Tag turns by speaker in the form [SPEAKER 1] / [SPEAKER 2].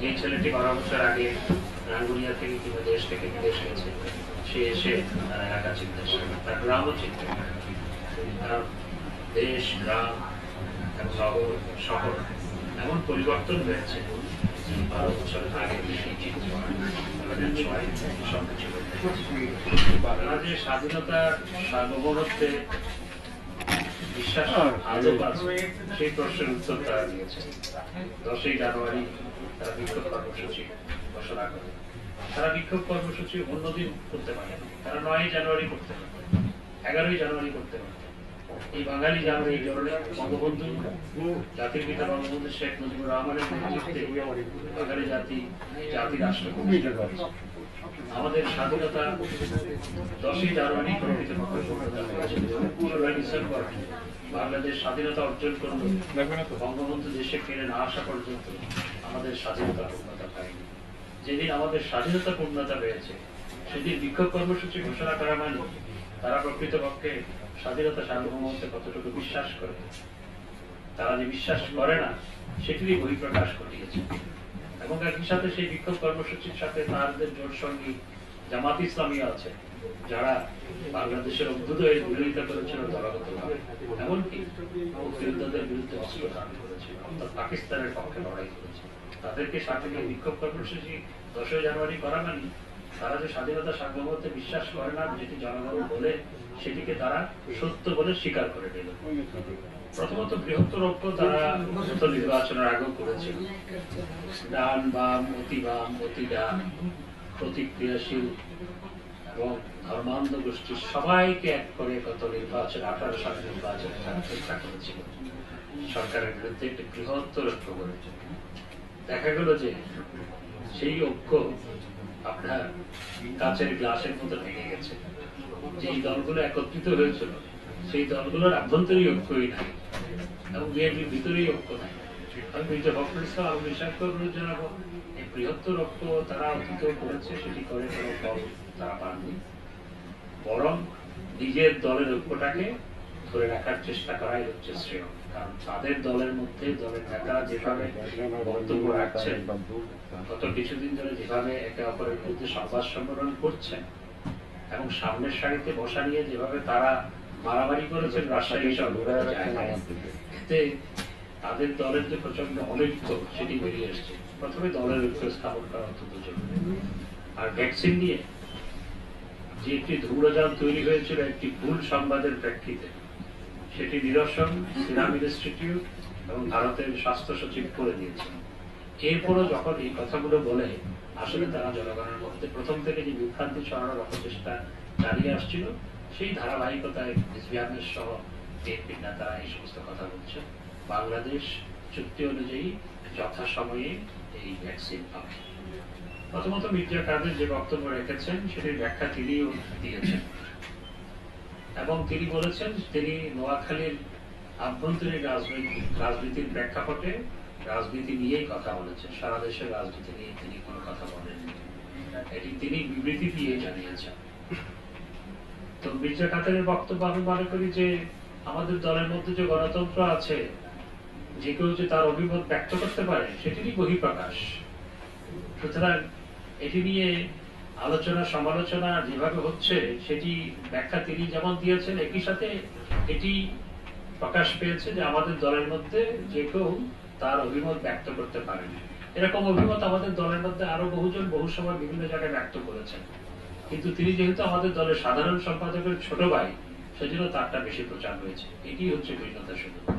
[SPEAKER 1] যে ছেলেটি বারো বছর আগে রাঙ্গুনিয়া থেকে কিংবা দেশ থেকে বিদেশ গেছে, সে এসে তার এলাকা চিনতে তার গ্রামও চিনতে। কারণ দেশ, গ্রাম এবং নগর, শহর এমন পরিবর্তন হয়েছে বারো বছর আগে সেই চিনতে পারে আমাদের ছোঁয়ায় সব কিছু বদলে গেছে। বাংলাদেশ স্বাধীনতার সার্বভৌমত্বে বিশ্বাস আজও আছে সেই প্রশ্নের উত্তর তারা দিয়েছে দশই জানুয়ারি তারা বিক্ষোভ কর্মসূচি ঘোষণা করে। তারা বিক্ষোভ কর্মসূচি অন্যদিন করতে পারে তারা নয় জানুয়ারি করতে পারে। এগারোই জানুয়ারি করতে পারে। এই বাঙালি জানুয়ারি এই ধরনের বঙ্গবন্ধু জাতির পিতা বঙ্গবন্ধু শেখ মুজিবুর রহমানের নেতৃত্বে বাঙালি জাতি জাতি রাষ্ট্র। আমাদের স্বাধীনতা দশই জানুয়ারি ষোলোই ডিসেম্বর বাংলাদেশ স্বাধীনতা অর্জন করল। বঙ্গবন্ধু দেশে ফিরে না আসা পর্যন্ত আমাদের স্বাধীনতা পূর্ণতা পায়নি। যেদিন আমাদের স্বাধীনতা পূর্ণতা পেয়েছে সেদিন বিক্ষোভ কর্মসূচি ঘোষণা করা মানে তারা প্রকৃতপক্ষে স্বাধীনতা সার্বভৌমত্বে কতটুকু বিশ্বাস করে? তারা যে বিশ্বাস করে না সেটিরই বহিঃপ্রকাশ ঘটিয়েছে। এবং একই সাথে সেই বিক্ষোভ কর্মসূচির সাথে তাদের জোট সঙ্গী জামাত ইসলামী আছে, যারা বাংলাদেশের অভ্যুদয়ের বিরোধিতা করেছিল দলগতভাবে। এমনকি মুক্তিযোদ্ধাদের বিরুদ্ধে অস্ত্র দান করেছিল, অর্থাৎ পাকিস্তানের পক্ষে লড়াই করেছে তাদেরকে সাথে নিয়ে বিক্ষোভ কর্মসূচি দশই জানুয়ারি করা মানে তারা যে স্বাধীনতা সার্বভৌমত্বে বিশ্বাস করে না, যেটি জনগণ বলে সেটিকে তারা সত্য বলে স্বীকার করে নিল। প্রথমত বৃহত্তর ঐক্য তারা নির্বাচনের আগেও করেছিল। ডান বাম অতি বাম অতি ডান প্রতিক্রিয়াশীল এবং ধর্মান্ধ গোষ্ঠীর সবাইকে এক করে গত নির্বাচন, আঠারো সালের নির্বাচনে তারা চেষ্টা করেছিল। সরকারের বিরুদ্ধে একটি বৃহত্তর ঐক্য করেছে দেখা গেল যে সেই ঐক্য আপনার কাচের গ্লাসের মতো ভেঙে গেছে। যেই দলগুলো একত্রিত হয়েছিল, সেই দলগুলোর আভ্যন্তরীণ ঐক্যই নাই এবং ভিতরেই ঐক্য নাই। আমি আবু বিশ্বাস করে জানাব এই বৃহত্তর ঐক্য তারা অতীত করেছে, সেটি করে কোনো ফল তারা পাননি। বরং নিজের দলের ঐক্যটাকে ধরে রাখার চেষ্টা করাই হচ্ছে শ্রেয়। কারণ তাদের দলের মধ্যে, দলের নেতারা যেভাবে বক্তব্য রাখছেন, গত কিছুদিন ধরে যেভাবে একে অপরের বিরুদ্ধে সংবাদ সম্মেলন করছেন এবং সামনের সারিতে বসা নিয়ে যেভাবে তারা মারামারি করেছেন, রাজশাহী এতে তাদের দলের যে প্রচণ্ড অনৈক্য সেটি বেরিয়ে এসছে। প্রথমে দলের ঐক্য স্থাপন করা অত্যন্ত জরুরি। আর ভ্যাকসিন নিয়ে যে একটি ধূম্রজাল তৈরি হয়েছিল, একটি ভুল সংবাদের প্রেক্ষিতে সেটি নিরসন সিরাম ইনস্টিটিউট এবং ভারতের স্বাস্থ্য সচিব করে দিয়েছেন। এরপরও যখন এই কথাগুলো বলে, আসলে তারা জনগণের মধ্যে প্রথম থেকে যে বিভ্রান্তি ছড়ানোর অপচেষ্টা চালিয়ে আসছিল, সেই ধারাবাহিকতায় সহ বিএনপির নেতারা এই সমস্ত কথা বলছেন। বাংলাদেশ চুক্তি অনুযায়ী যথাসময়ে এই ভ্যাকসিন পাবে। প্রথমত মির্জা কাদের যে বক্তব্য রেখেছেন, সেটির ব্যাখ্যা তিনিও দিয়েছেন। এবং তিনি বলেছেন, তিনি নোয়াখালীর আভ্যন্তরীণ রাজনৈতিক, রাজনীতির প্রেক্ষাপটে রাজনীতি নিয়েই কথা বলেছেন। সারা দেশের রাজনীতি নিয়ে তিনি কোনো কথা বলেননি। এটি তিনি বিবৃতি দিয়ে জানিয়েছেন। তো মির্জা কাতারের বক্তব্য আমি মনে করি যে, আমাদের দলের মধ্যে যে গণতন্ত্র আছে, যে কেউ যে তার অভিমত ব্যক্ত করতে পারে, সেটিরই বহিঃপ্রকাশ। সুতরাং এটি নিয়ে আলোচনা, সমালোচনা যেভাবে হচ্ছে, সেটি ব্যাখ্যা তিনি যেমন দিয়েছেন, একই সাথে এটি প্রকাশ পেয়েছে যে আমাদের দলের মধ্যে যে কেউ তার অভিমত ব্যক্ত করতে পারেন এরকম অভিমত আমাদের দলের মধ্যে আরও বহুজন বহু সময় বিভিন্ন জায়গায় ব্যক্ত করেছেন। কিন্তু তিনি যেহেতু আমাদের দলের সাধারণ সম্পাদকের ছোট ভাই, সেজন্য তারটা বেশি প্রচার হয়েছে। এটি হচ্ছে ভিন্নতা শুধু